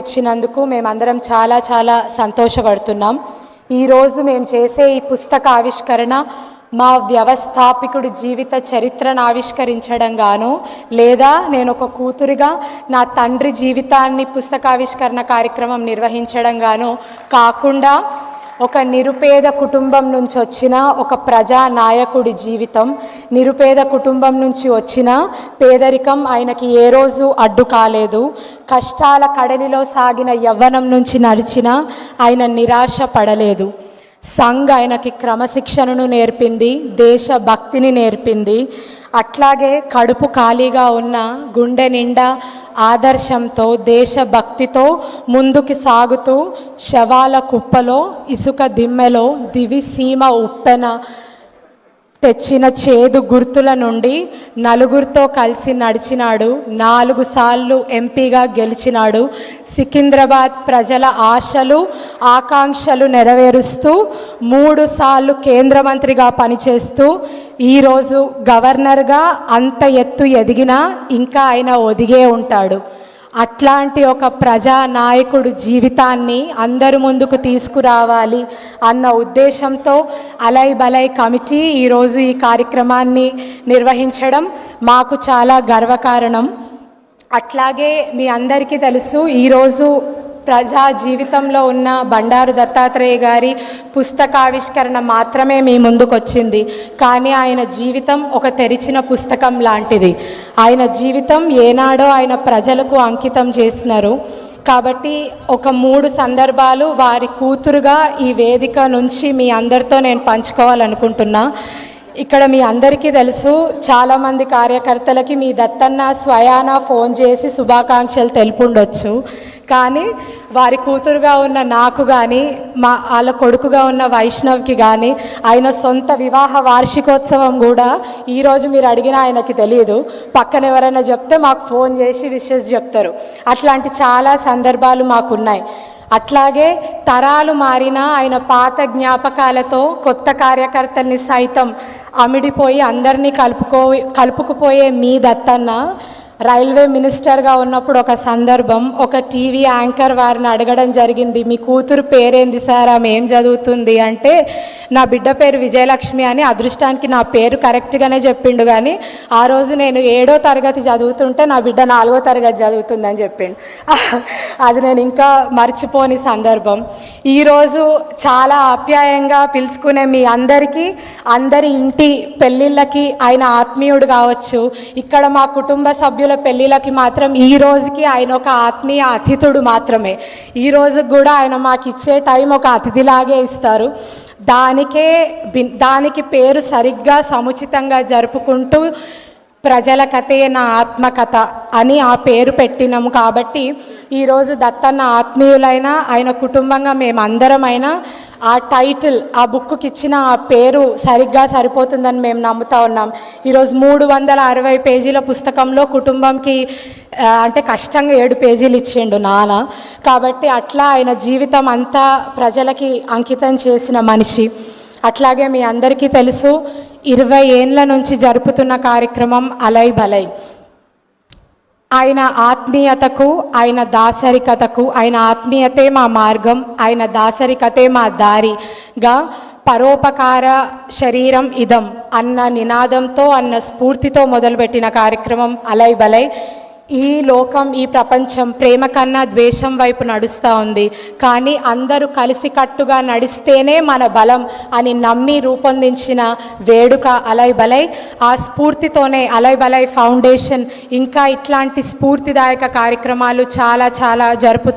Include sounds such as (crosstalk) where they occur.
ఇచ్చినందుకు మేమందరం చాలా చాలా సంతోషపడుతున్నాం. ఈరోజు మేము చేసే ఈ పుస్తక ఆవిష్కరణ మా వ్యవస్థాపికుడు జీవిత చరిత్రను ఆవిష్కరించడం గాను లేదా నేను ఒక కూతురిగా నా తండ్రి జీవితాన్ని పుస్తకావిష్కరణ కార్యక్రమం నిర్వహించడం గాను కాకుండా ఒక నిరుపేద కుటుంబం నుంచి వచ్చిన ఒక ప్రజా నాయకుడి జీవితం నిరుపేద కుటుంబం నుంచి వచ్చిన పేదరికం ఆయనకి ఏ రోజు అడ్డు కాలేదు. కష్టాల కడలిలో సాగిన యవ్వనం నుంచి నడిచిన ఆయన నిరాశ పడలేదు. సంఘ్ ఆయనకి క్రమశిక్షణను నేర్పింది దేశభక్తిని నేర్పింది. అట్లాగే కడుపు ఖాళీగా ఉన్న గుండె నిండా ఆదర్శంతో దేశభక్తితో ముందుకు సాగుతూ శవాల కుప్పలో ఇసుక దిమ్మెలో దివి సీమ ఉప్పెన తెచ్చిన చేదు గుర్తుల నుండి నలుగురితో కలిసి నడిచినాడు. నాలుగు సార్లు ఎంపీగా గెలిచినాడు. సికింద్రాబాద్ ప్రజల ఆశలు ఆకాంక్షలు నెరవేరుస్తూ మూడు సార్లు కేంద్ర మంత్రిగా పనిచేస్తూ ఈరోజు గవర్నర్గా అంత ఎత్తు ఎదిగినా ఇంకా ఆయన ఒదిగే ఉంటాడు. అట్లాంటి ఒక ప్రజా నాయకుడు జీవితాన్ని అందరి ముందుకు తీసుకురావాలి అన్న ఉద్దేశంతో అలై బలై కమిటీ ఈరోజు ఈ కార్యక్రమాన్ని నిర్వహించడం మాకు చాలా గర్వకారణం. అట్లాగే మీ అందరికీ తెలుసు ఈరోజు ప్రజా జీవితంలో ఉన్న బండారు దత్తాత్రేయ గారి పుస్తకావిష్కరణ మాత్రమే మీ ముందుకొచ్చింది. కానీ ఆయన జీవితం ఒక తెరిచిన పుస్తకం లాంటిది. ఆయన జీవితం ఏనాడో ఆయన ప్రజలకు అంకితం చేసినారు. కాబట్టి ఒక మూడు సందర్భాలు వారి కూతురుగా ఈ వేదిక నుంచి మీ అందరితో నేను పంచుకోవాలనుకుంటున్నా. ఇక్కడ మీ అందరికీ తెలుసు చాలామంది కార్యకర్తలకి మీ దత్తన్న స్వయాన ఫోన్ చేసి శుభాకాంక్షలు తెలుపుండొచ్చు. కానీ వారి కూతురుగా ఉన్న నాకు కానీ మా వాళ్ళ కొడుకుగా ఉన్న వైష్ణవ్కి కానీ ఆయన సొంత వివాహ వార్షికోత్సవం కూడా ఈరోజు మీరు అడిగిన ఆయనకి తెలియదు పక్కన ఎవరైనా చెప్తే మాకు ఫోన్ చేసి విషెస్ చెప్తారు. అట్లాంటి చాలా సందర్భాలు మాకున్నాయి. అట్లాగే తరాలు మారిన ఆయన పాత జ్ఞాపకాలతో కొత్త కార్యకర్తల్ని సైతం అమిడిపోయి అందరినీ కలుపుకో కలుపుకుపోయే మీ దత్తన్న రైల్వే మినిస్టర్గా ఉన్నప్పుడు ఒక సందర్భం ఒక టీవీ యాంకర్ వారిని అడగడం జరిగింది. మీ కూతురు పేరేంది సార్? ఆమె ఏం చదువుతుంది? అంటే నా బిడ్డ పేరు విజయలక్ష్మి అని అదృష్టానికి నా పేరు కరెక్ట్గానే చెప్పిండు కానీ ఆ రోజు నేను ఏడో తరగతి చదువుతుంటే నా బిడ్డ నాలుగో తరగతి చదువుతుందని చెప్పిండు. (laughs) అది నేను ఇంకా మర్చిపోని సందర్భం. ఈరోజు చాలా ఆప్యాయంగా పిలుచుకునే మీ అందరికీ అందరి ఇంటి పెళ్ళిళ్ళకి ఆయన ఆత్మీయుడు కావచ్చు. ఇక్కడ మా కుటుంబ సభ్యులు పెళ్ళిళ్ళకి మాత్రం ఈ రోజుకి ఆయన ఒక ఆత్మీయ అతిథుడు మాత్రమే. ఈ రోజు కూడా ఆయన మాకు ఇచ్చే టైం ఒక అతిథిలాగే ఇస్తారు. దానికే దానికి పేరు సరిగ్గా సముచితంగా జరుపుకుంటూ ప్రజల కథే నా ఆత్మకథ అని ఆ పేరు పెట్టినాము కాబట్టి ఈరోజు దత్తన్న ఆత్మీయులైన ఆయన కుటుంబంగా మేమందరమైనా ఆ టైటిల్ ఆ బుక్కి ఇచ్చిన ఆ పేరు సరిగ్గా సరిపోతుందని మేము నమ్ముతా ఉన్నాం. ఈరోజు మూడు వందల అరవై పేజీల పుస్తకంలో కుటుంబంకి అంటే కష్టంగా ఏడు పేజీలు ఇచ్చిండు నాన్న. కాబట్టి అట్లా ఆయన జీవితం అంతా ప్రజలకి అంకితం చేసిన మనిషి. అట్లాగే మీ అందరికీ తెలుసు ఇరవై ఏండ్ల నుంచి జరుపుతున్న కార్యక్రమం అలై బలై. ఆయన ఆత్మీయతకు ఆయన దాసరికతకు ఆయన ఆత్మీయతే మా మార్గం ఆయన దాసరికతే మా దారిగా పరోపకార శరీరం ఇదం అన్న నినాదంతో అన్న స్ఫూర్తితో మొదలుపెట్టిన కార్యక్రమం అలై బలై ఈ లోకం ఈ ప్రపంచం ప్రేమ కన్నా ద్వేషం వైపు నడుస్తూ ఉంది. కానీ అందరూ కలిసికట్టుగా నడిస్తేనే మన బలం అని నమ్మి రూపొందించిన వేడుక అలయ్ బలై ఆ స్ఫూర్తితోనే అలయ్ బలై ఫౌండేషన్ ఇంకా ఇట్లాంటి స్ఫూర్తిదాయక కార్యక్రమాలు చాలా చాలా జరుపుతూ